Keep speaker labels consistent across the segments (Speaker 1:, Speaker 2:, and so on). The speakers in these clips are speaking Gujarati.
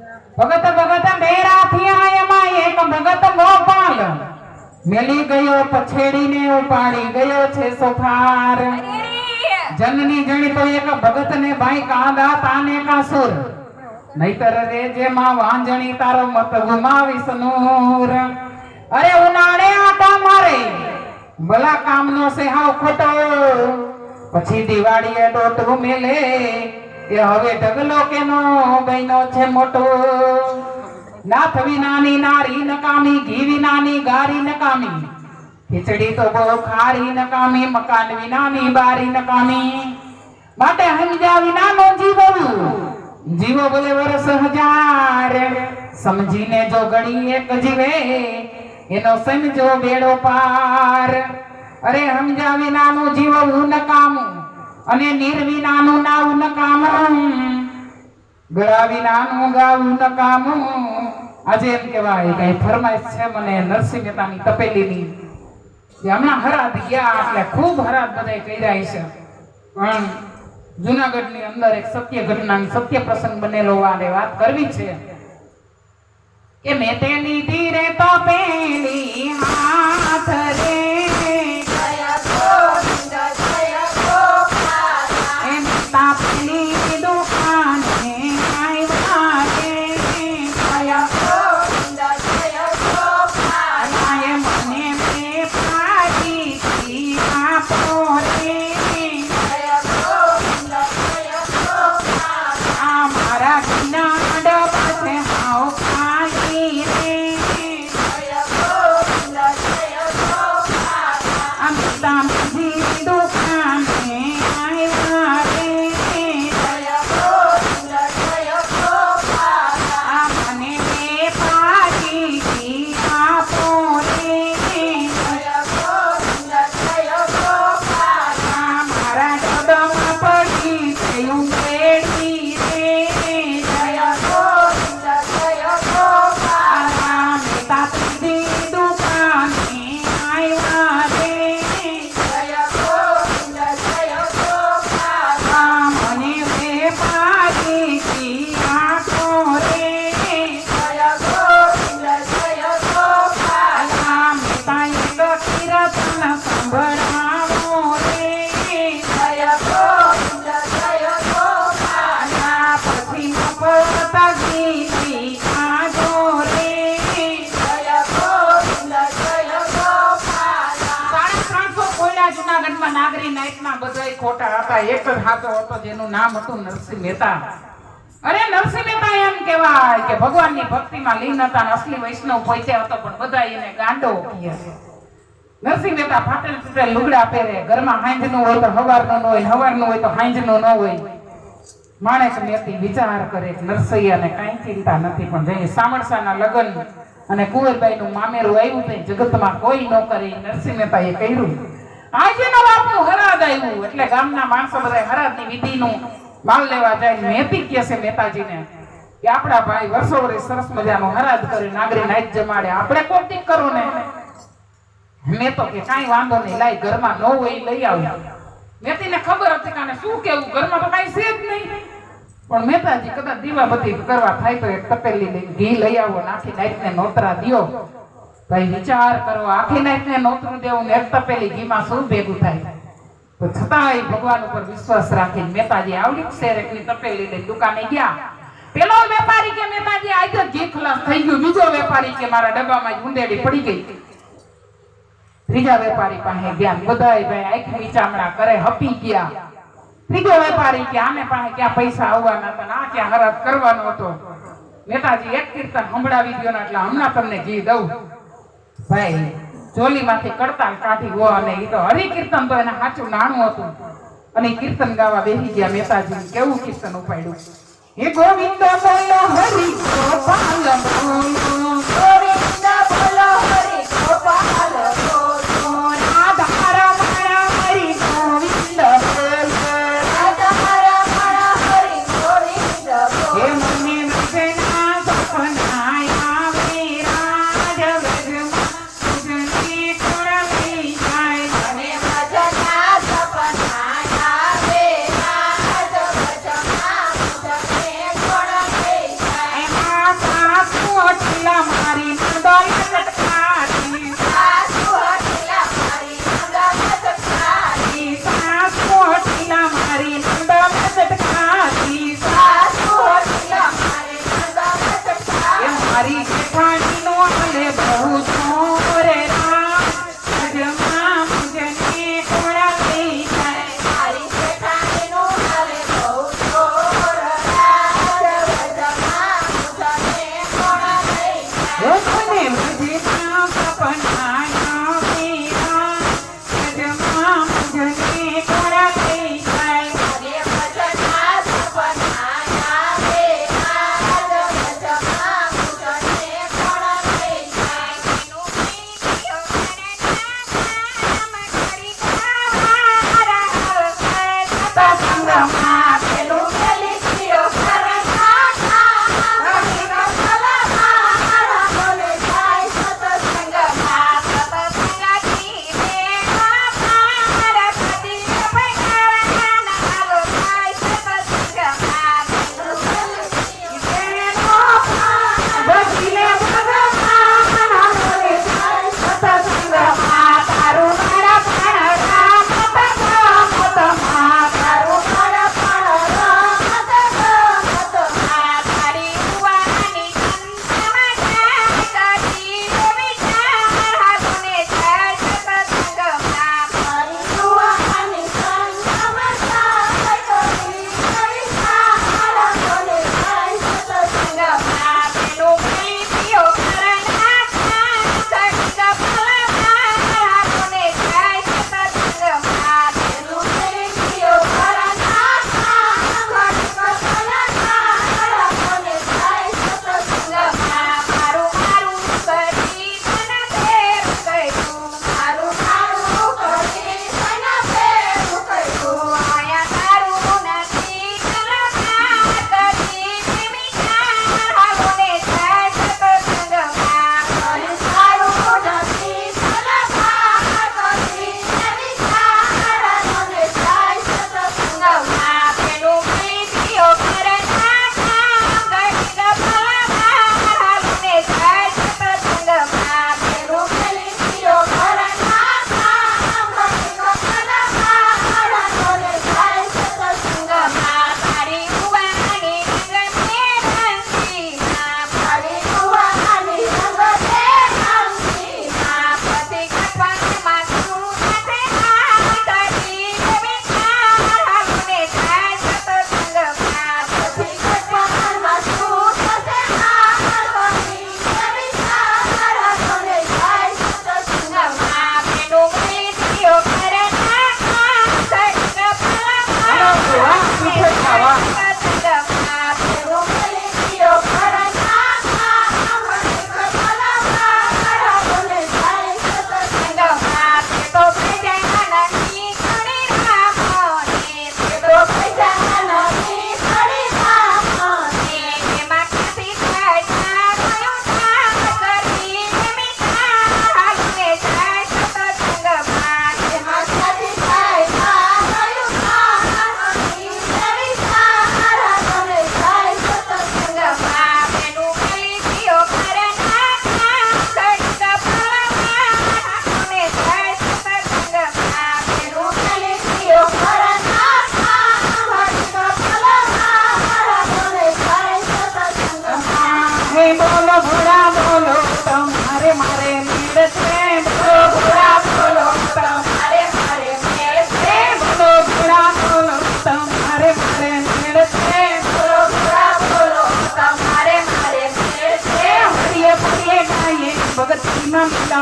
Speaker 1: ભગત ભગત બેરા થયા એક ભગત ગોપાલ. મેલી ગયો પછેડીને ઉપાડી ગયો છે સોફાર જનની જણી તો એક ભગત ને ભાઈ કાંદા તાને કાસુર. નહીતર રે જેમાં વાંજણી તારો મત ગુમાવીશ નૂર. અરે ઉનાળે આટા મારે. ભલા કામનો છે હાવ ખોટો. પછી દિવાળીએ ડોટું મેલે. એ હવે ઢગલો કેનો બહેનો છે મોટો? નાથ વિનાની નારી નકામી, ઘી વિનાની ગારી નકામી. ખીચડી તો બહુ ખારી નકામી, મકાન વિનાની બારી નકામી. માટે સમજ્યા વિનાનો જીવવું જીવો બોલે વરસ હજાર. સમજીને જો ગણી એક જીવે, એનો સમજો બેડો પાર. અરે સમજ્યા વિનાનું જીવવું નકામું. અને નિર્વિનાનું નાવું નકામું ગળા વિનાનું ગાવું નકામું આજે એમ કહેવાય કઈ ફરમાઈશ છે મને નરસિંહ મહેતાની તપેલીની હમણાં હરાદ ગયા એટલે ખૂબ હરાદ બધા કર્યા છે પણ જુનાગઢની અંદર એક સત્ય ઘટના સત્ય પ્રસંગ બનેલો વારે વાત કરવી છે કે મેં તે લીધી રે તપેલી હાથ રે જુનાગઢમાં નાગરી નાયકના બધા ખોટા હતા. એક જ હાથો હતો જેનું નામ હતું નરસિંહ મહેતા. અરે નરસિંહ મહેતા એમ કહેવાય કે ભગવાનની ભક્તિમાં લીન હતા અસલી વૈષ્ણવ પહોંચ્યા હતો, પણ બધા એને ગાંડો નરસિંહ મહેતા ફાટેલ તૂટેલ લુગડા પહેરે. ઘરમાં હાંજનું હોય તો હવારનું ન હોય હવારનું હોય તો હાંજનું ન હોય. માણેક મેતી વિચાર કરે નરસૈયાને કાંઈ ચિંતા નથી, પણ જઈ સામરસાના લગ્ન અને કુંવરબાઈનું મામેરું આવ્યું તે જગતમાં કોઈ ન કરે નરસિંહ નરસિંહ મહેતાએ કર્યું. આજે નો બાપુ હરાદ આવ્યું એટલે ગામના માણસો બધા હરાદની વિધિનું માલ લેવા જાય. મેતી કે છે મહેતાજીને કે આપણા ભાઈ વર્ષો વર્ષ સરસ મજાનો હરાદ કરી, નાગરી નાઈટ જમાડે. આપણે કોટિંગ કરો ને? મેં તો કે કાંઈ વાંધો નહીં લાઈ ઘરમાં ન હોય લઈ મેતી મેતીને ખબર હતી કાને શું કેવું ઘરમાં તો કાંઈ છે જ નહીં. પણ મહેતાજી કદાચ દીવાબત્તી કરવા થાય તો એક તપેલી ઘી લઈ આવો, નાખી નાઈટને નોતરા દ્યો. ભાઈ વિચાર કરો, આખી નાઈટને નોતરું દેવું એક તપેલી ઘીમાં શું ભેગું થાય? તો છતાંય ભગવાન ઉપર વિશ્વાસ રાખીને મહેતાજી આવડી શેર એકની તપેલી લઈને દુકાને ગયા. પેલો વેપારી કે, મહેતાજી આજે ઘી ખલાસ થઈ ગયું. બીજો વેપારી કે, મારા ડબ્બામાં જ પડી ગઈ. ત્રીજા વેપારી પાસે ગયા બધાય ભાઈ આંખ ચામડા કરે, હપી ગયા. ત્રીજો વેપારી કે, આને પાસે ક્યાં પૈસા આવવાના હતા આ ક્યાં હરાજ કરવાનો હતો? નેતાજી એક કીર્તન સંભળાવી દો ને, એટલે હમણાં તમને ઘી દઉં. ભાઈ, ચોલીમાંથી કડતાલ કાઢી ગો અને એ તો હરિ કીર્તન તો એને સાચું નાણું હતું. અને કીર્તન ગાવા બેસી ગયા મહેતાજી કેવું કીર્તન ઉપાડ્યું? હે ગોવિંદ બોલો હરિ, ગોપાલ બોલો રાધા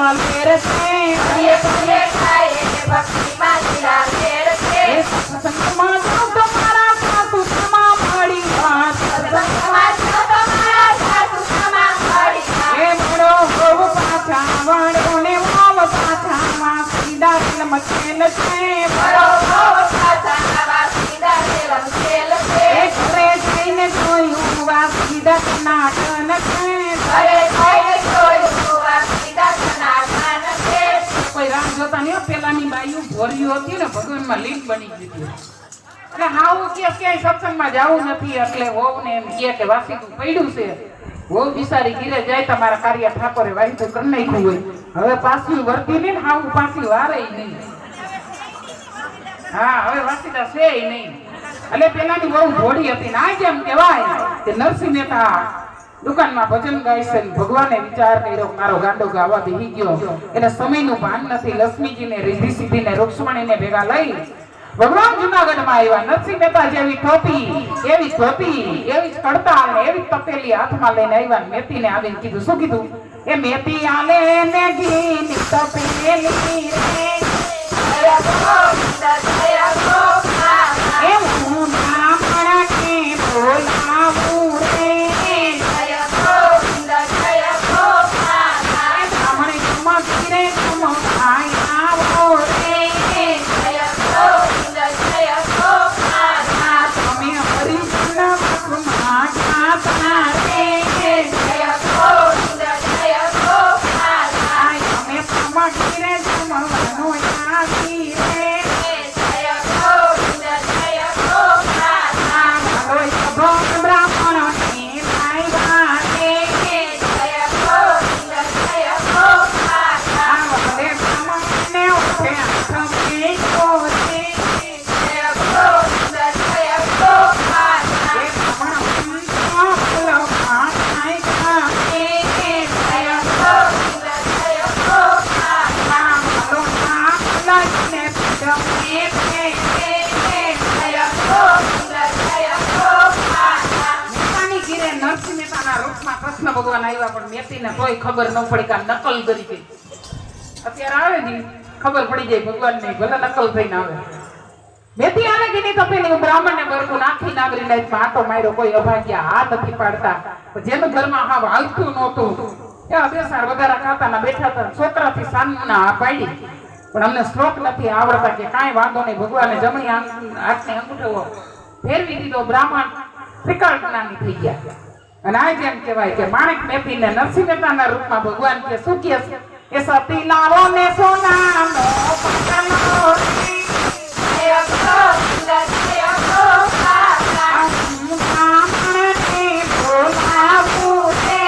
Speaker 1: Amar eres mi બાયું ભોર્યું હતી ને, ભગવાનમાં લીન બની ગયું એટલે હાવું કે ક્યાંય સત્સંગમાં જવું નથી, એટલે વહુને એમ કહે કે વાસીતું પડ્યું છે. વહુ બિસારી ગીરે જાય, તમારા કાર્ય ઠાકોરે વાહિતું કરી નાખ્યું હોય. હવે પાછું વર્તી નહીં હાવું પાછી વારે નહીં. હા, હવે વાસીતા છે નહીં. એટલે પેલાની બહુ ભોળી હતી ના એમ કહેવાય કે નરસિંહ મહેતા દુકાનમાં ભજન ગાય ભગવાને વિચાર કર્યો, મારો ગાંડો ગાવા બેહી ગયો. એટલે સમયનું ભાન નથી. લક્ષ્મીજીને રીધિ સિદ્ધિને રૂક્ષ્મણીને ભેગા લઈ ભગવાન જુનાગઢમાં આવ્યા. નરસિંહ મહેતા જેવી ટોપી, એવી ધોતી, એવી કડતાલ ને એવી તપેલી હાથમાં લઈને આવ્યા ને મેતીને આવીને કીધું, શું કીધું? એ મેતી આલે ને ઘીની તપેલી રે. ભગવાન પણ પણ મેતીને કોઈ ખબર ન પડી કે નકલ કરી ગઈ. અત્યારે આવે ને ખબર પડી જાય ભગવાનને, ભલે નકલ થઈને આવે. મેથી આવે કે નહીં તો પેલી બ્રાહ્મણ ને બરકું નાખી નાગરી લાઈફ આટો માર્યો, કોઈ અભાગ્યા હાથ નથી પાડતા. જેનું ઘરમાં હા હાલતું નહોતું એવા બે વધારા ખાતા ના બેઠા હતા, છોકરાથી સામના આ પાડી. પણ અમને શ્લોક નથી આવડતા કે કાંઈ વાંધો નહીં, ભગવાને જમણી હાથની અંગૂઠો ફેરવી દીધો, બ્રાહ્મણ ત્રિકાળ જ્ઞાની થઈ ગયા. અને આ જેમ કહેવાય કે માણેક મેથીને નરસિંહ મહેતાના રૂપમાં ભગવાન કે શું કહે છે એ સતી લાવો ને સોનાનો પટલો રે. જય ગોવિંદ જય ગોપાલ. હું બ્રાહ્મણને બોલાવું રે.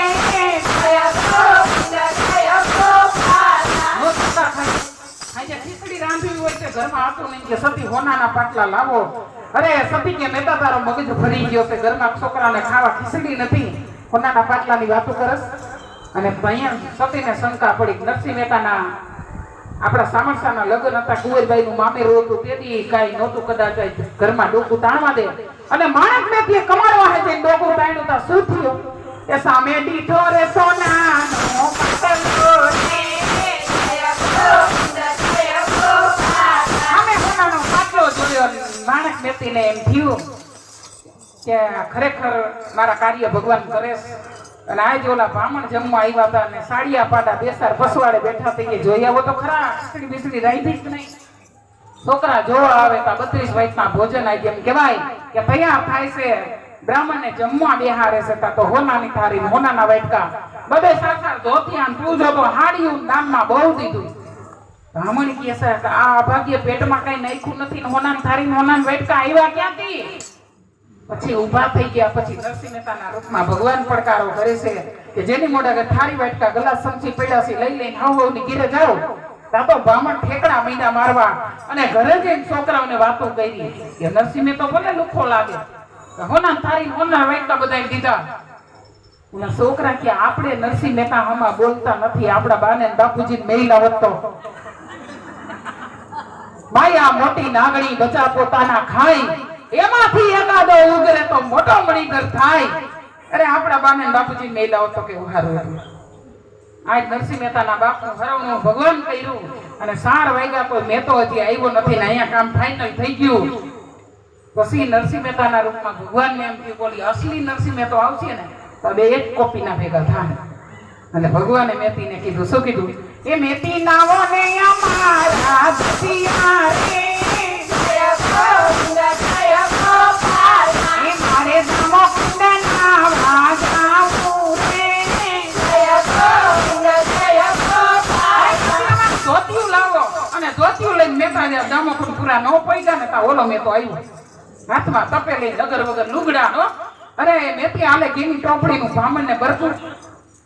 Speaker 1: જય ગોવિંદ જય ગોપાલ. હું સતા ખાઈ- આજે ખીચડી રાંધવી હોય તે ઘરમાં હતું નહીં કે સતી હોનાના પાટલા લાવો અરે સતી કે મહેતા તારો મગજ ફરી ગયો છે, ઘરમાં છોકરાને ખાવા ખીચડી નથી. હોનાના પાટલાની વાતો કરસ. અને અહીંયા સતીને શંકા પડી. નરસિંહ મહેતાના આપણા સામરસાના લગ્ન હતા. કુંવરબાઈ નું મામેરું હતું તેથી કઈ નહોતું, કદાચ ઘરમાં ડોકું તાણવા દે. અને માણસ મેથી કમાડવા હે ડોકું તાણ્યું તા. શું થયું? એ સામે દીઠો રે સોનાનો પાટલો. અને માણસ મેથીને એમ થયું કે ખરેખર મારા કાર્ય ભગવાન કરે અને આજે ઓલા બ્રાહ્મણ જમવા આવ્યા હતા અને સાડિયા પાડા બેસાર પસવાડે બેઠા થઈ જોઈ આવો તો ખરા ખીચડી બીસડી રાંધી જ નહીં. છોકરા જોવા આવે તો બત્રીસ વયસના ભોજન આવી એમ કહેવાય કે ભયા થાય છે, બ્રાહ્મણને જમવા બેહારે છે, તા તો હોનાની થારી ને હોનાના વાટકા. બધે સાકાર ધોતિયા તું જો તો હાડિયું દાનમાં બહુ દીધું. બ્રાહ્મણ કહે છે કે આ અભાગ્ય પેટમાં કઈ નાખ્યું નથી ને હોનાની હોનાન વેટકા આવ્યા ક્યાંથી? પછી ઊભા થઈ ગયા, પછી નરસિંહ મહેતાના રૂપમાં ભગવાન પડકારો કરે છે કે જેની મોઢા થાળી વાટકા ગલાસ સમસી પડ્યા છે, લઈ લઈને હાવ હાવની ઘીરે જાઓ. તો બ્રાહ્મણ ઠેકડા મીંડા મારવા અને ઘરે જઈને છોકરાઓને વાતો કરી કે નરસિંહ મહેતો ભલે લુખો લાગે હોના થાળી હોના વાટકા બધાય દીધા. ઓલા છોકરા કે આપણે નરસિંહ મહેતા હમા બોલતા નથી, આપણા બાને ને બાપુજી મહિલા વધતો માયા મોટી નાગણી બચા પોતાના ખાઈ. એમાંથી એકાદો ઉગરે તો મોટો મણીધર થાય. અરે આપણા બાને બાપુજી મહિલા તો કે હતું. આજ નરસિંહ મહેતાના બાપનું હરવનું ભગવાન કર્યું અને સાર વાગ્યા કોઈ મેતો હજી આવ્યો નથી ને અહીંયા કામ ફાઇનલ થઈ ગયું. પછી નરસિંહ મહેતાના રૂપમાં ભગવાનને એમ થયું, બોલી, અસલી નરસિંહ મહેતો આવશે ને, તો બે એક કોપીના ભેગા થાય. અને ભગવાને મેતીને કીધું, શું કીધું? એ મેતી નાવો ને અમારા દસિયા રે મારે ધામો કુંડ નાવા જાવું ધોતિયું લાવો અને ધોતિયું લઈને મેતા જ્યાં દામોખું પૂરા ન પૈસા ને તા ઓલો મેતો આવ્યો હાથમાં તપેલી નગર વગર લુગડા નો અરે, મેથી આલે ઘીની ટોપડીનું ભામણ ને ભરપૂર.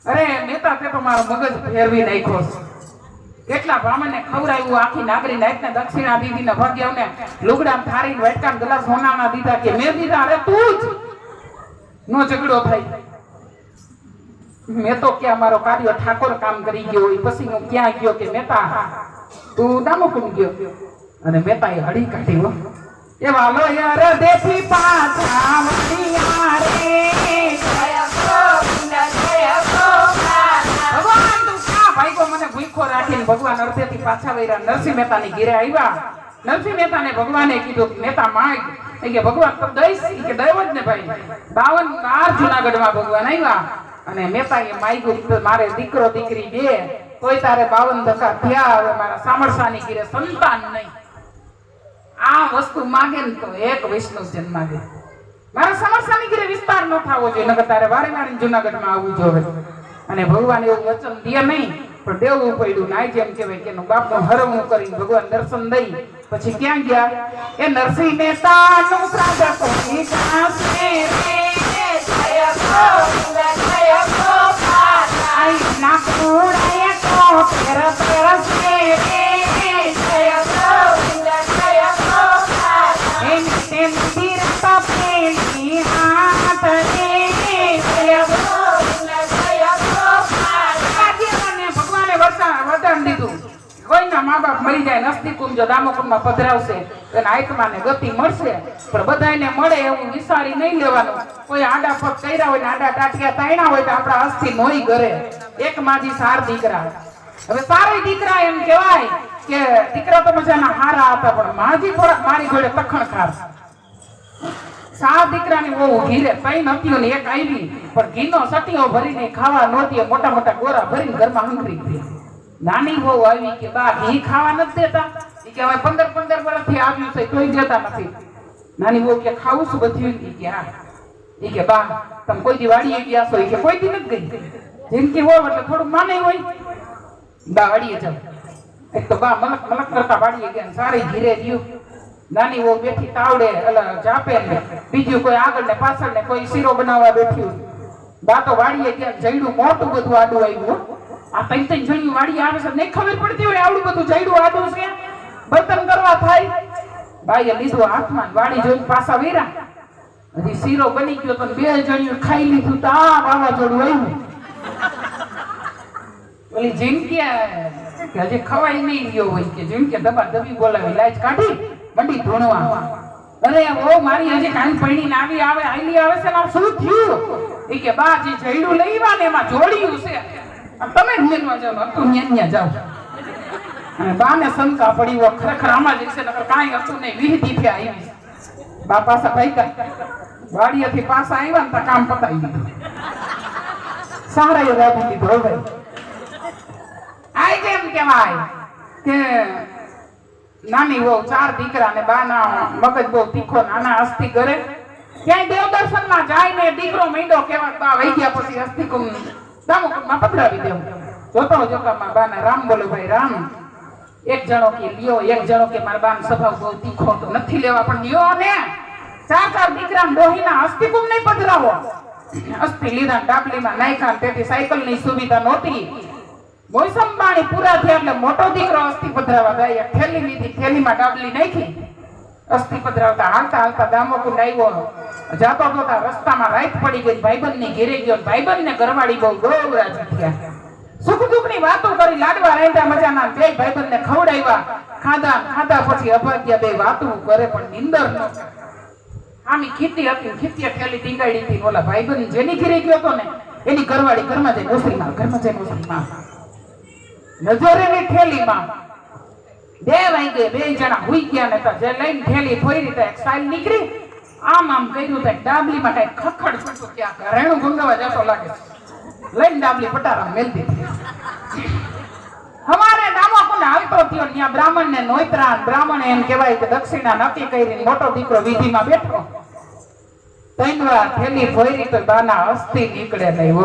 Speaker 1: અરે નેતા તે તો મારો મગજ ફેરવી નાખ્યો છે. કેટલા બ્રાહ્મણને ખવડાવ્યું આખી નાગરી નાયકને દક્ષિણા દીધી ને ભાગ્યવને લુગડા થારી વેટકા ગ્લાસ સોનાના દીધા કે મેં દીધા, અરે તું જ! નો ઝઘડો થાય. મેં તો ક્યાં મારો કાર્ય ઠાકોર કામ કરી ગયો હોય પછી હું ક્યાં ગયો કે મહેતા તું દામોકુંડ ગયો? અને મહેતા એ હળી કાઢી એવા લોયર દેખી પાછા વળ્યા ભાઈગો મને ભૂખો રાખીને ભગવાન અર્ધેથી પાછા વૈરા નરસિંહ મહેતાની ઘેરે આવ્યા. નરસિંહ મહેતાને ભગવાને કીધું, મહેતા માગ કે, ભગવાન, તો દઈશ? કે દઈવ જ ને ભાઈ. બાવન, બાર જુનાગઢમાં ભગવાન આવ્યા. અને મહેતાએ માગ્યું મારે દીકરો, દીકરી બે. કોઈ તારે બાવન ધક્કા થયા, હવે મારા સામરસાની ઘેરે સંતાન નહીં. આ વસ્તુ માગે ને તો એક વિષ્ણુ જન્મ માગે. મારા સમરસાની ઘરે વિસ્તાર ન થવો જોઈએ, નકર તારે વારે વારે જુનાગઢમાં આવવું જોઈએ અને ભગવાન એવું વચન દે નહીં. પણ દેવું પડ્યું. નાય જેમ કહેવાય કે એનું બાપનું હરવું કરીને ભગવાન દર્શન દઈ, પછી ક્યાં ગયા? એ નરસિંહ મહેતાનું પ્રાગટ કોઈ કાંસે રે તો મા બાપ મરી જાય, નસ્તી કુંજ પધરાવશે એને આત્માને ગતિ મળશે. પણ બધાને મળે એવું વિસારી નહીં લેવાનું. કોઈ આડા પગ કર્યા હોય ને આડા ટાટિયા તાણ્યા હોય તો આપણા અસ્થિ નોઈ ઘરે એક માજી સાર દીકરા. હવે સારો દીકરા એમ કહેવાય કે દીકરા તો મજાના હારા હતા, પણ માજી મારી જોડે તખણ ખાર સાત દીકરાની બહુ ઘીરે ત્રણ હતી ને એક આવી પણ ઘીનો સટીઓ ભરીને ખાવા નહોતી મોટા મોટા ગોરા ભરીને ઘરમાં હંકરી ગઈ નાની બહુ આવી કે બા ઘી ખાવા નથી દેતા. એ કે હવે પંદર પંદર વર્ષથી આવ્યું છે, તોય દેતા નથી. નાની બહુ કે ખાવું શું બધું. કે હા. એ કે બા, તમે કોઈ દી વાડીએ ગયા છો? એ કે કોઈ દી નથી ગઈ. જિંદગી હોય એટલે થોડું માને હોય. બા, વાડીએ જાવ એક તો બા, મલક મલક કરતા વાડીએ ગયા સારી ઘીરે રહ્યું નાની બહુ બેઠી તાવડે ચાપે ને બીજું કોઈ આગળ ને પાછળ ને કોઈ શીરો બનાવવા બેઠ્યું બા તો વાડીએ ગયા જઈડું મોટું બધું આડું આવ્યું. આ પૈતન જણી વાડી આવે છે. નહીં ખબર પડતી હોય આવડું બધું જઈડું આડું છે બતન કરવા થાય. બાઈએ લીધું હાથમાં વાડી જોઈને પાછા વેરા હજી શીરો બની ગયો તો બે જણ્યું ખાઈ લીધું તો આ વાવાઝોડું આવ્યું. ઓલી જિંદગી કે હજી ખવાય નહીં ગયો હોય કે જિંદગી દબા દબી બોલાવી લાજ કાઢી, મંડી ધૂણવા. અરે ઓ મારી હજી કાંઈ પૈણી આવી આવે આઈલી આવે છે ને શું થયું? એ કે બા, જે જઈડું લઈવા ને એમાં જોડ્યું છે. તમે જ મેનવા જાઓ હતું ન્યા જાઓ અને બાને શંકા પડી હોય, ખરેખર આમાં જ છે નકર કાંઈ હતું નહીં. વિહતી થી આવી બા પાછા ભાઈ વાડીએથી પાછા આવ્યા ને કામ પતાવી દીધું. સારા એ રાજી લીધો ભાઈ આઈ કેમ કેવાય કે નાની વહુ ચાર દીકરા ને બાના મગજ બહુ તીખો, નાના અસ્થિ કરે. ક્યાંય દેવ દર્શનમાં જાય ને દીકરો મીંડો કેવા બા, વહી ગયા પછી અસ્થિ દામોકુંડમાં પધરાવી દેવું જોતો જોતા માં બાના રામ બોલો ભાઈ, રામ, એક જણો કે લ્યો, એક જણો કે મારા બાન સ્વભાવ બહુ તીખો તો નથી લેવા, પણ લ્યો ને. ચાર ચાર દીકરા ડોહીના અસ્થિ નહીં પધરાવો. અસ્થિ લીધા ડાબલીમાં નાખ્યા તેથી સાયકલની સુવિધા નહોતી. મોસમ પાણી પૂરા થયા એટલે મોટો દીકરો અસ્થિ પધરાવા જાય થેલી લીધી થેલીમાં ડાબલી નાખી. અસ્થિ પધરાવતા હાલતા હાલતા દામોકુંડ આવ્યો જાતો જોતા રસ્તામાં રાઈત પડી ગઈ ભાઈબંધ ને ઘેરે ગયો ભાઈબંધ ને ઘરવાળી બહુ બહુ રાજી થયા સુખ દુઃખની વાતો કરી લાડવા રહેતા મજાના બે ભાઈબંધ ને ખવડાવ્યા. ખાધા ખાધા પછી અભાગ્યા બે વાતો કરે પણ નિંદર ન આમી ખીતી હતી ખીતી ઠેલી ટીંગાડી હતી ઓલા ભાઈબંધ જેની ઘેરે ગયો હતો ને, એની ઘરવાળી ઘરમાં જઈને ઓસરીમાં, ઘરમાં જઈને ઓસરીમાં. નજરેની ઠેલીમાં બે વાગે બે જણા હુઈ ગયા ને તો જે લઈને ઠેલી ફોરી તો એક નીકળી. આમ આમ કર્યું તો ડાબલીમાં કઈ ખખડ છૂટું ક્યાં ઘરેણું ગુંગાવા જતો લાગે લઈને ડાબલી પટારા મેલ દીધી હમારે દામોકુંડ આવતો થયો ત્યાં બ્રાહ્મણ ને નોતરા બ્રાહ્મણ એમ કહેવાય કે દક્ષિણા નક્કી કરીને મોટો દીકરો વિધિમાં બેઠો. ત્રણ થેલી ફોરી તો બાના અસ્થિ નીકળે નહીં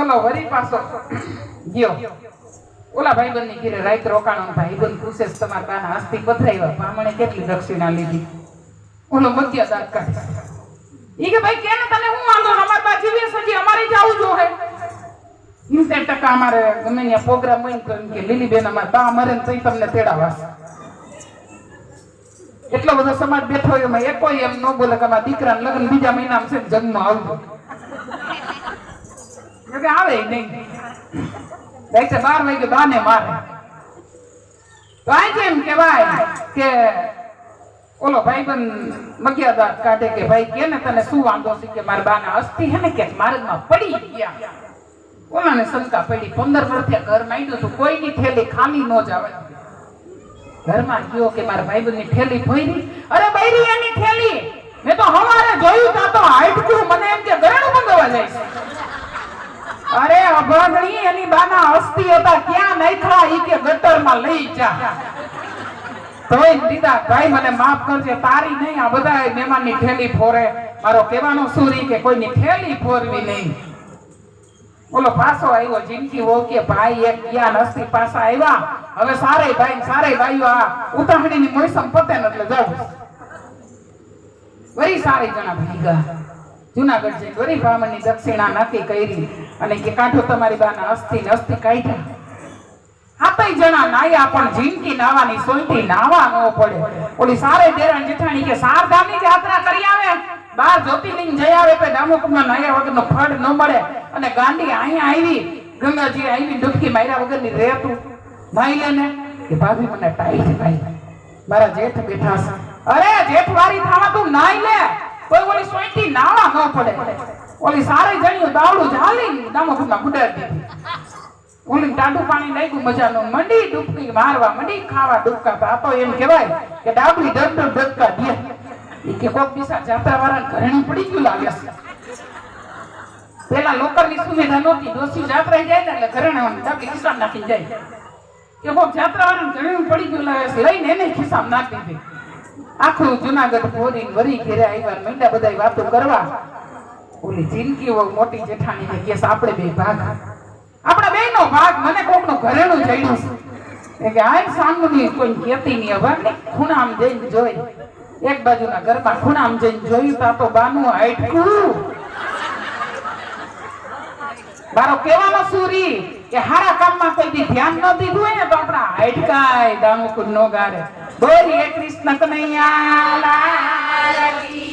Speaker 1: ઓલો વરી પાછો ગયો. ઓલા ભાઈબંધની ઘેરે રાત રોકાણો ભાઈબંધ પૂછે તમારા બાના અસ્થિ પધરાવ્યા બ્રાહ્મણે કેટલી દક્ષિણા લીધી? ઓલો મધ્ય દાંત કાઢે કે ભાઈ, કેને તને હું વાંધો? અમાર બા જીવે સજી અમારે જાવું જો હે સિત્તેર ટકા અમારે ગમે ત્યાં પ્રોગ્રામ હોય તો કે, લીલીબેન, અમારે બા મરે ને તોય તમને તેડાવાશે એટલો બધો સમાજ બેઠો એમાં એકોય એમ ન બોલે કે અમારા દીકરાને લગ્ન બીજા મહિનામાં છે જન્મ આવતો આવે નહીં. રાઈતે બાર વાગે બાને મારે તો આ કેમ કહેવાય કે ઓલો ભાઈબંધ મગ્યાદાર કાઢે કે ભાઈ કે ને તને શું વાંધો છે કે મારા બાના અસ્થિ હે ને કે માર્ગમાં પડી ગયા ઓલાને શંકા પડી પંદર વર્ષથી ઘર માંડ્યું હતું કોઈની થેલી ખાલી ન જ આવે ઘરમાં ગયો કે મારા ભાઈબંધની થેલી ફોઈરી અરે બૈરી એની થેલી મેં તો હવારે જોયું તા તો હાઈટકું મને એમ કે ગરણું બંધવા જાય છે અરે અભાગણી એની બાના અસ્થિ હતા, ક્યાં નાખ્યા? ઈ કે ગટરમાં લઈ જા. તોય દીદા, ભાઈ મને માફ કરજે, તારી નહીં, આ બધા મહેમાનની થેલી ફોરે. મારો કહેવાનો સુરી કે કોઈની થેલી ફોરવી નહીં. બોલો પાછો આવ્યો, જિંદગી ઓકે ભાઈ એક ગયા નસ્તી પાછા આવ્યા. હવે સારે ભાઈ ને સારે ભાઈઓ આ ઉતાવળીની મોસમ પતે ને એટલે જાઉં વળી સારી જણા ભેગા. જુનાગઢ જઈ વળી બ્રાહ્મણની દક્ષિણા નક્કી કરી. અને કે કાંઠો તમારી બાના અસ્થિ ને અસ્થિ કાઢ્યા. હાતય જણા નાયા, પણ જિંદગી નાવાની સોલટી નાવા ન પડે. ઓલી સારે દેરાણ જેઠાણી કે સાર યાત્રા કરી આવે. બાર જ્યોતિર્લિંગ જઈ આવે તો દામોકમાં નાયા વગરનો ફળ ન મળે. અને ગાંડી અહીંયા આવી, ગંગાજી આવી ડૂબકી માર્યા વગરની રહેતું ભાઈ લે ને કે, ભાભી, મને ટાઈટ ભાઈ મારા જેઠ બેઠા છે અરે જેઠ વારી થાવા તું નાઈ લે કોઈ ઓલી સોઈટી નાવા ન પડે. ઓલી સારી જણ્યું દાવડું ઝાલી દામોકુંડમાં ગુડાડી દીધી. ઓલી ટાઢું પાણી નાખ્યું, મજાનું મંડી ડૂબકી મારવા, મંડી ખાવા ડૂબકા. તો એમ કહેવાય કે ડાબડી ડંડો ડબકા દે. એ કે કોક દિશા જાતા વાળા ઘરણી પડી ગયું લાગે છે. પેલા લોકરની સુવિધા નહોતી, ડોસી જાત્રા જાય ને એટલે ઘરેણાં ડાબલી ખિસ્સા નાખી જાય. કે કોક જાત્રા વાળા ઘરણી પડી ગયું લાગે છે લઈને એને ખિસ્સા નાખી દે. આખું જુનાગઢ ફોરીને વરી ઘેરે આવ્યા, મંડા બધા વાતો કરવા. ઓલી જિંદગી મોટી જેઠાણી કેસ આપણે બે ભાગ આપણા બે નો ભાગ? મને કોકનું ઘરેણું જઈનું છે. કે આય સાંગની કોઈ કેતી નહીં હવે ખૂણામ જઈને જોઈ. એક બાજુના ગરબા ખૂણામ જઈને જોયું તા તો બાનું હાઈટકું. મારો કહેવાનો સુરી કે હારા કામમાં કોઈ દી ધ્યાન ન દીધું હોય ને, તો આપણા હાઈટકાય દામુકુર નો ગારે. બોલી એ કૃષ્ણ કનૈયા, લાલ કી.